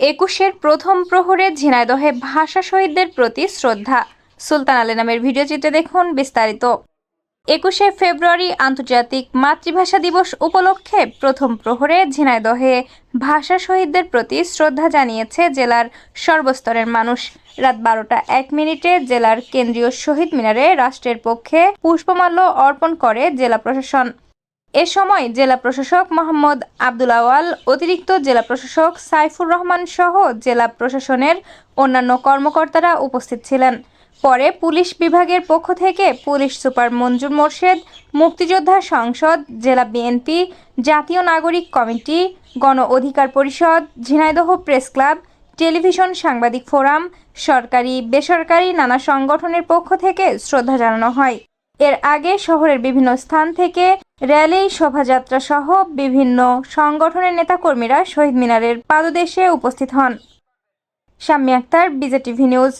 একুশের প্রথম প্রহরে ঝিনাইদহে ভাষা শহীদদের প্রতি শ্রদ্ধা। সুলতান আলী নামের ভিডিও চিত্রে দেখুন বিস্তারিত। একুশে ফেব্রুয়ারি আন্তর্জাতিক মাতৃভাষা দিবস উপলক্ষে প্রথম প্রহরে ঝিনাইদহে ভাষা শহীদদের প্রতি শ্রদ্ধা জানিয়েছে জেলার সর্বস্তরের মানুষ। রাত বারোটা এক মিনিটে জেলার কেন্দ্রীয় শহীদ মিনারে রাষ্ট্রের পক্ষে পুষ্পমাল্য অর্পণ করে জেলা প্রশাসন। এ সময় জেলা প্রশাসক মোহাম্মদ আব্দুল আওয়াল অতিরিক্ত জেলা প্রশাসক সাইফুর রহমান সহ জেলা প্রশাসনের অন্যান্য কর্মকর্তারা উপস্থিত ছিলেন। পরে পুলিশ বিভাগের পক্ষ থেকে পুলিশ সুপার মঞ্জুর মোর্শেদ, মুক্তিযোদ্ধা সংসদ, জেলা বিএনপি, জাতীয় নাগরিক committee, Gono Odhikar Parishad, Jhenaidah press club, television সাংবাদিক ফোরাম, সরকারি, বেসরকারি নানা সংগঠনের পক্ষ থেকে শ্রদ্ধা জানানো হয়। এর আগে শহরের বিভিন্ন স্থান থেকে র্যালি, শোভাযাত্রা সহ বিভিন্ন সংগঠনের নেতাকর্মীরা শহীদ মিনারের পাদদেশে উপস্থিত হন। Shammi Akter, BJTV news.